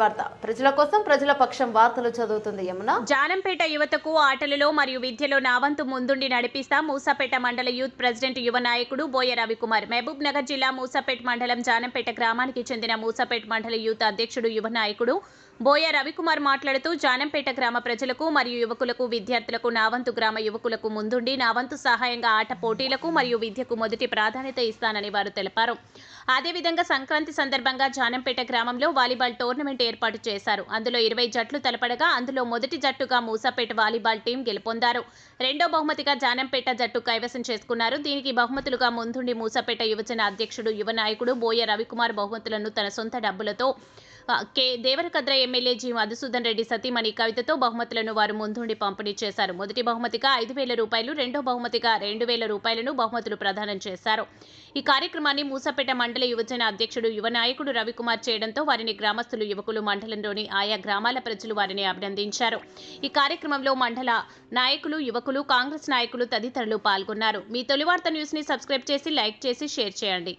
వార్త. ప్రజల కోసం ప్రజల పక్షం వార్తలు చదువుతుంది యమున. జానంపేట యువతకు ఆటలలో మరియు విద్యలో నావంతు ముందుండి నడిపిస్తా మూసాపేట మండల యూత్ ప్రెసిడెంట్ యువ నాయకుడు బోయ రవికుమార్. మహబూబ్ నగర్ జిల్లా మూసాపేట మండలం జానంపేట గ్రామానికి చెందిన మూసాపేట మండల యూత్ అధ్యక్షుడు యువ నాయకుడు బోయ రవికుమార్ మాట్లాడుతూ జానంపేట గ్రామ ప్రజలకు మరియు యువకులకు విద్యార్థులకు నావంతు గ్రామ యువకులకు ముందుండి నావంతు సహాయంగా ఆట పోటీలకు మరియు విద్యకు మొదటి ప్రాధాన్యత ఇస్తానని వారు తెలిపారు. అదేవిధంగా సంక్రాంతి సందర్భంగా జానంపేట గ్రామంలో వాలీబాల్ టోర్నమెంట్ ఏర్పాటు చేశారు. అందులో ఇరవై జట్లు తలపడగా అందులో మొదటి జట్టుగా మూసాపేట వాలీబాల్ టీం గెలుపొందారు. రెండో బహుమతిగా జానంపేట జట్టు కైవసం చేసుకున్నారు. దీనికి బహుమతులుగా ముందుండి మూసాపేట యువజన అధ్యక్షుడు యువ నాయకుడు బోయ రవికుమార్ బహుమతులను తన సొంత డబ్బులతో K Devarakadra MLA G Madhusudan Reddy సతీమణి కవితతో బహుమతులను వారు ముందుండి పంపిణీ చేశారు. మొదటి బహుమతిగా ఐదు వేల రూపాయలు రెండో బహుమతిగా రెండు వేల రూపాయలను బహుమతులు ప్రదానం చేశారు. ఈ కార్యక్రమాన్ని మూసపేట మండల యువజన అధ్యక్షుడు యువ నాయకుడు రవికుమార్ చేయడంతో వారిని గ్రామస్తులు యువకులు మండలంలోని ఆయా గ్రామాల ప్రజలు వారిని అభినందించారు. ఈ కార్యక్రమంలో మండల నాయకులు యువకులు కాంగ్రెస్ నాయకులు తదితరులు పాల్గొన్నారు. మీ తొలి వార్త న్యూస్ని సబ్స్క్రైబ్ చేసి లైక్ చేసి షేర్ చేయండి.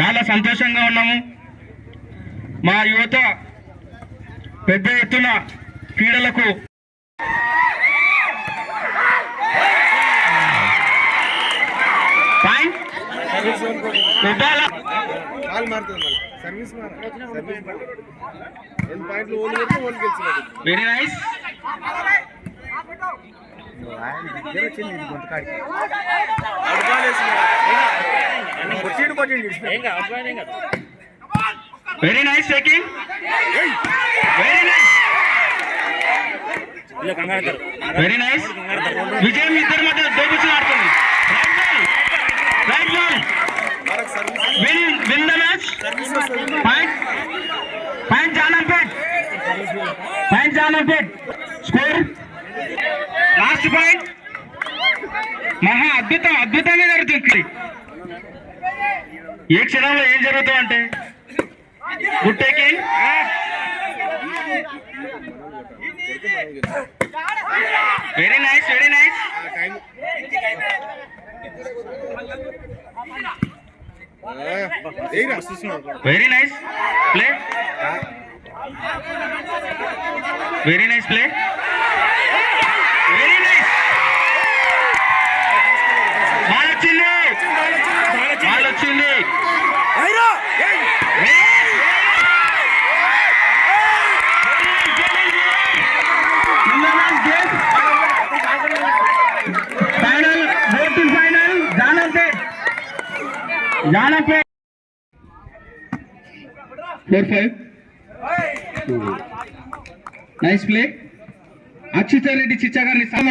చాలా సంతోషంగా ఉన్నాము. మా యువత పెద్ద ఎత్తున క్రీడలకు వెరీ నైస్ కొట్టిండు కొట్టిండు. Very nice taking very nice very nice విజయం ఇద్దరి మధ్య దోపిచ్చి ఆడుతుంది. Right ball win win the match point point Janampet point Janampet score last point మహా అద్భుతం అద్భుతంగా జరుగుతుంది. ఏ క్షణంలో ఏం జరుగుతుంది అంటే good taking very nice very nice ఆ టైం ఏరా very nice play very nice play very nice ball వచ్చింది బాల్ వచ్చింది Janampet four five nice play Achyuta Reddy చిచ్చా గారిని సమ.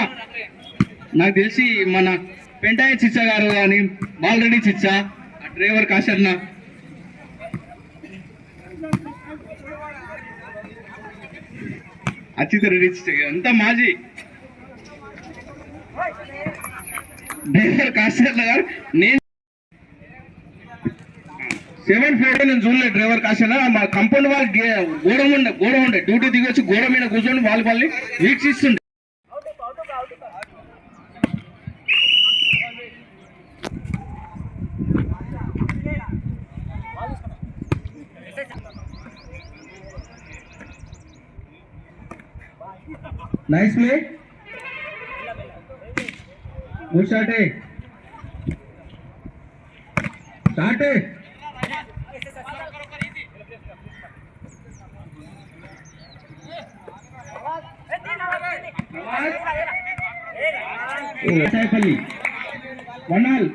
నాకు తెలిసి మన పెంటాయ చిచ్చా గారు కానీ బాలరెడ్డి చిచ్చా డ్రైవర్ కాశర్న అచ్యుత రెడ్డి చిచ్చా అంతా మాజీ. డ్రైవర్ కాశర్ల గారు నేను సెవెన్ ఫోర్ నేను చూడలేదు డ్రైవర్ కాసిన? మా కంపౌండ్ వాళ్ళు గోడ ఉండే గోడ ఉండే. డ్యూటీ దిగొచ్చి గోడ మీద కూర్చొని వాళ్ళు వాళ్ళని వీక్షిస్తుండే. Nice play good shot start Saipalli one all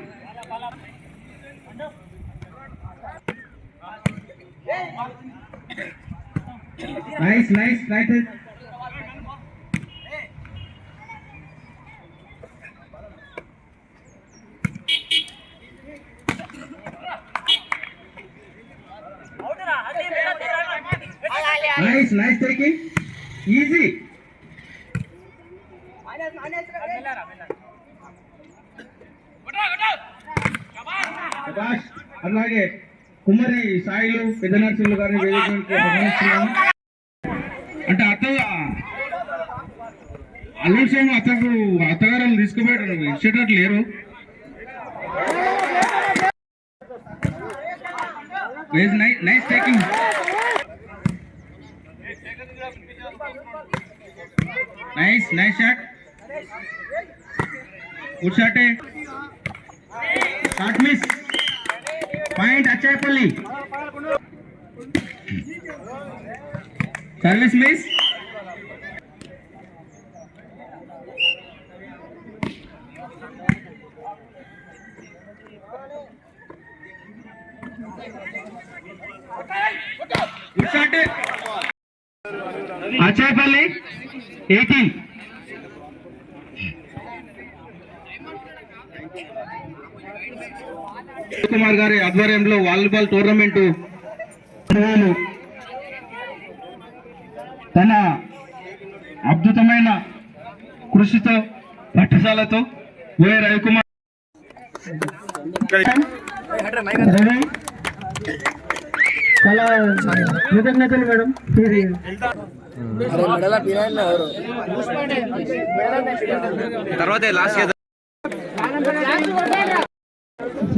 nice nice right nice nice taking. Easy. Prakash అలాగే కుమ్మరి సాయిలు పెద్ద నర్సులు గారిని వేదికకి అంటే అత్త అల్లుషేమ అత్తకు అత్తగారు తీసుకుపోయాడు ఇచ్చేటట్లు లేరు. Nice taking nice nice shot good షాటే shot miss point Achchayapalli service miss good shot Achchayapalli eighteen Kumar గారి ఆధ్వర్యంలో వాలీబాల్ టోర్నమెంట్ తన అద్భుతమైన కృషితో పట్టుదలతో వే రవికుమార్ చాలా కృతజ్ఞతలు మేడం. తర్వాత లాస్ట్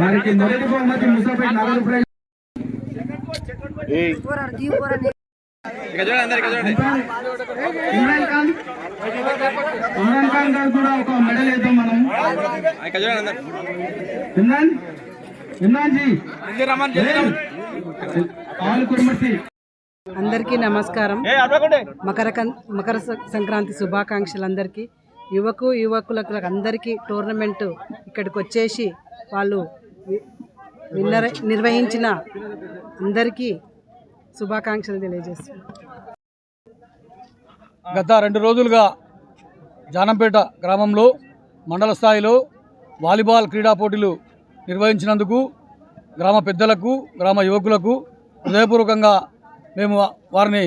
వారికి మొదటి బహుమతి నగదు ప్రైజ్ ఇమ్రాన్ ఖాన్. ఇమ్రాన్ ఖాన్ గారు కూడా ఒక మెడల్ వేద్దాం మనం. ఇక్కడ చూడండి అందరు ఇమ్రాన్ ఇమ్రాన్ జీ. ఆలు కుర్మతి అందరికీ నమస్కారం. మకర మకర సంక్రాంతి శుభాకాంక్షలు అందరికీ యువకు యువకులకు అందరికీ టోర్నమెంట్ ఇక్కడికి వచ్చేసి వాళ్ళు వి- నిర్వహించిన అందరికీ శుభాకాంక్షలు తెలియజేస్తున్నారు గత రెండు రోజులుగా జానంపేట గ్రామంలో మండల స్థాయిలో వాలీబాల్ క్రీడా పోటీలు నిర్వహించినందుకు గ్రామ పెద్దలకు గ్రామ యువకులకు హృదయపూర్వకంగా మేము వారిని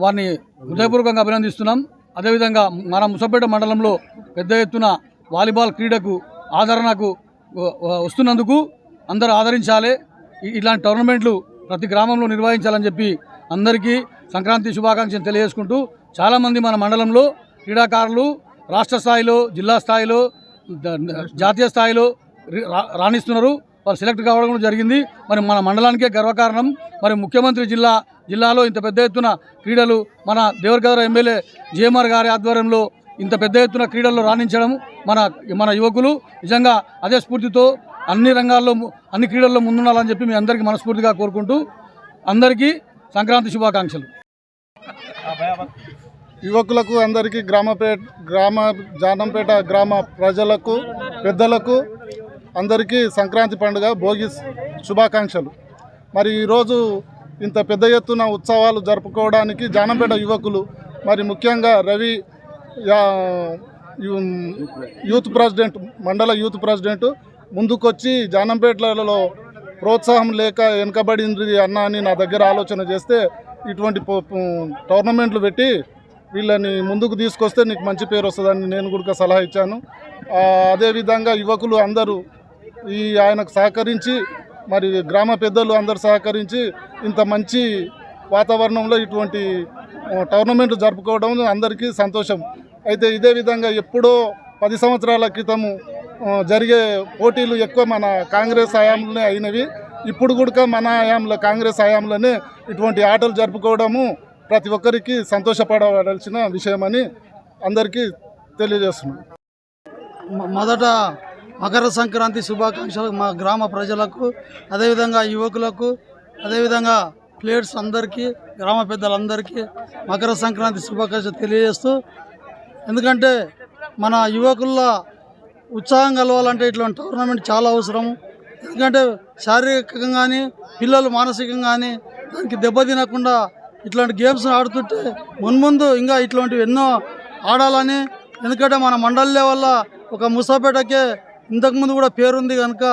వారిని హృదయపూర్వకంగా అభినందిస్తున్నాం. అదేవిధంగా మన ముసపేట మండలంలో పెద్ద ఎత్తున వాలీబాల్ క్రీడకు ఆదరణకు వస్తున్నందుకు అందరూ ఆదరించాలి. ఇలాంటి టోర్నమెంట్లు ప్రతి గ్రామంలో నిర్వహించాలని చెప్పి అందరికీ సంక్రాంతి శుభాకాంక్షలు తెలియజేసుకుంటూ చాలామంది మన మండలంలో క్రీడాకారులు రాష్ట్ర స్థాయిలో జిల్లా స్థాయిలో జాతీయ స్థాయిలో రి- రాణిస్తున్నారు. వాళ్ళు సెలెక్ట్ కావడం కూడా జరిగింది. మరి మన మండలానికే గర్వకారణం. మరి ముఖ్యమంత్రి జిల్లా జిల్లాలో ఇంత పెద్ద ఎత్తున క్రీడలు మన దేవరగదర ఎమ్మెల్యే జేఎంఆర్ గారి ఆధ్వర్యంలో ఇంత పెద్ద ఎత్తున క్రీడల్లో రాణించడం మన మన యువకులు నిజంగా అదే స్ఫూర్తితో అన్ని రంగాల్లో ము- అన్ని క్రీడల్లో ముందుండాలని చెప్పి మీ అందరికీ మనస్ఫూర్తిగా కోరుకుంటూ అందరికీ సంక్రాంతి శుభాకాంక్షలు. యువకులకు అందరికీ గ్రామపేట గ్రామ జానంపేట గ్రామ ప్రజలకు పెద్దలకు అందరికీ సంక్రాంతి పండుగ భోగి శుభాకాంక్షలు. మరి ఈరోజు ఇంత పెద్ద ఎత్తున ఉత్సవాలు జరుపుకోవడానికి జానంపేట యువకులు మరి ముఖ్యంగా రవి యూత్ ప్రెసిడెంట్ మండల యూత్ ప్రెసిడెంట్ ముందుకొచ్చి జానంపేటలలో ప్రోత్సాహం లేక వెనకబడింది అన్న అని నా దగ్గర ఆలోచన చేస్తే ఇటువంటి టోర్నమెంట్లు పెట్టి వీళ్ళని ముందుకు తీసుకొస్తే నీకు మంచి పేరు వస్తుందని నేను కూడా సలహా ఇచ్చాను. అదేవిధంగా యువకులు అందరూ ఈ ఆయనకు సహకరించి మరి గ్రామ పెద్దలు అందరు సహకరించి ఇంత మంచి వాతావరణంలో ఇటువంటి టోర్నమెంట్ టోర్నమెంట్లు జరుపుకోవడం అందరికీ సంతోషం. అయితే ఇదే విధంగా ఎప్పుడో పది సంవత్సరాల క్రితము జరిగే పోటీలు ఎక్కువ మన కాంగ్రెస్ హయాంలోనే అయినవి. ఇప్పుడు కూడా మన హయాంలో కాంగ్రెస్ హయాంలోనే ఇటువంటి ఆటలు జరుపుకోవడము ప్రతి ఒక్కరికి సంతోషపడవలసిన విషయమని అందరికీ తెలియజేస్తున్నాం. మొదట మకర సంక్రాంతి శుభాకాంక్షలు మా గ్రామ ప్రజలకు అదేవిధంగా యువకులకు అదేవిధంగా ప్లేయర్స్ అందరికీ గ్రామ పెద్దలందరికీ మకర సంక్రాంతి శుభాకాంక్షలు తెలియజేస్తూ ఎందుకంటే మన యువకుల్లో ఉత్సాహం కలవాలంటే ఇట్లాంటి టోర్నమెంట్ చాలా అవసరం. ఎందుకంటే శారీరకంగా కానీ పిల్లలు మానసికంగా కానీ దానికి దెబ్బతినకుండా ఇట్లాంటి గేమ్స్ ఆడుతుంటే మున్ముందు ఇంకా ఇట్లాంటివి ఎన్నో ఆడాలని. ఎందుకంటే మన మండలి లెవెల్లో ఒక ముసాపేటకే ఇంతకుముందు కూడా పేరుంది కనుక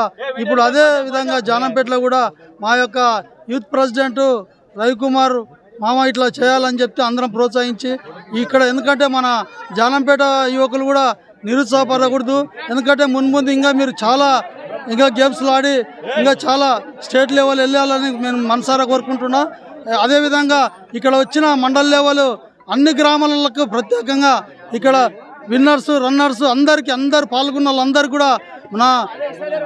ఇప్పుడు అదే విధంగా జానంపేటలో కూడా మా యొక్క యూత్ ప్రెసిడెంట్ రవికుమార్ మామ ఇట్లా చేయాలని చెప్తే అందరం ప్రోత్సహించి ఇక్కడ ఎందుకంటే మన జానంపేట యువకులు కూడా నిరుత్సాహపడకూడదు. ఎందుకంటే మున్ముందు ఇంకా మీరు చాలా ఇంకా గేమ్స్లు ఆడి ఇంకా చాలా స్టేట్ లెవెల్ వెళ్ళాలని నేను మనసారా కోరుకుంటున్నా. అదేవిధంగా ఇక్కడ వచ్చిన మండల్ లెవెల్ అన్ని గ్రామాలకు ప్రత్యేకంగా ఇక్కడ విన్నర్స్ రన్నర్స్ అందరికీ అందరు పాల్గొన్న వాళ్ళందరూ కూడా నా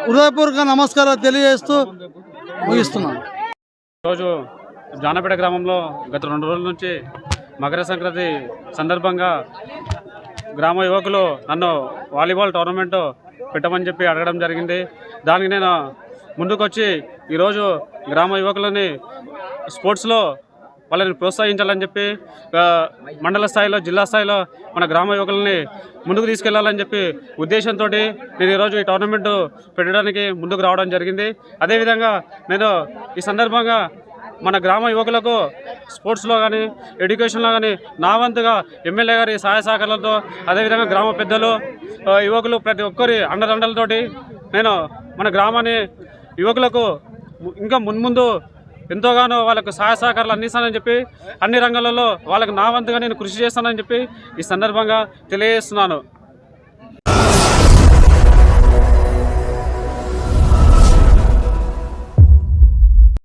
హృదయపూర్వక నమస్కారాలు తెలియజేస్తూ ముగిస్తున్నాను. ఈరోజు జానపేట గ్రామంలో గత రెండు రోజుల నుంచి మకర సంక్రాంతి సందర్భంగా గ్రామ యువకులు నన్ను వాలీబాల్ టోర్నమెంట్ పెట్టమని చెప్పి అడగడం జరిగింది. దానికి నేను ముందుకొచ్చి ఈరోజు గ్రామ యువకులని స్పోర్ట్స్లో వాళ్ళని ప్రోత్సహించాలని చెప్పి మండల స్థాయిలో జిల్లా స్థాయిలో మన గ్రామ యువకులని ముందుకు తీసుకెళ్ళాలని చెప్పి ఉద్దేశంతో నేను ఈరోజు ఈ టోర్నమెంట్ పెట్టడానికి ముందుకు రావడం జరిగింది. అదేవిధంగా నేను ఈ సందర్భంగా మన గ్రామ యువకులకు స్పోర్ట్స్లో కానీ ఎడ్యుకేషన్లో కానీ నా వంతుగా ఎమ్మెల్యే గారి సహాయ సహకారాలతో అదేవిధంగా గ్రామ పెద్దలు యువకులు ప్రతి ఒక్కరి అండదండలతోటి నేను మన గ్రామాన్ని యువకులకు ఇంకా మున్ముందు ఎంతోగానో వాళ్ళకు సహాయ సహకారాలు అందిస్తానని చెప్పి అన్ని రంగాలలో వాళ్ళకు నా వంతుగా నేను కృషి చేస్తానని చెప్పి ఈ సందర్భంగా తెలియజేస్తున్నాను.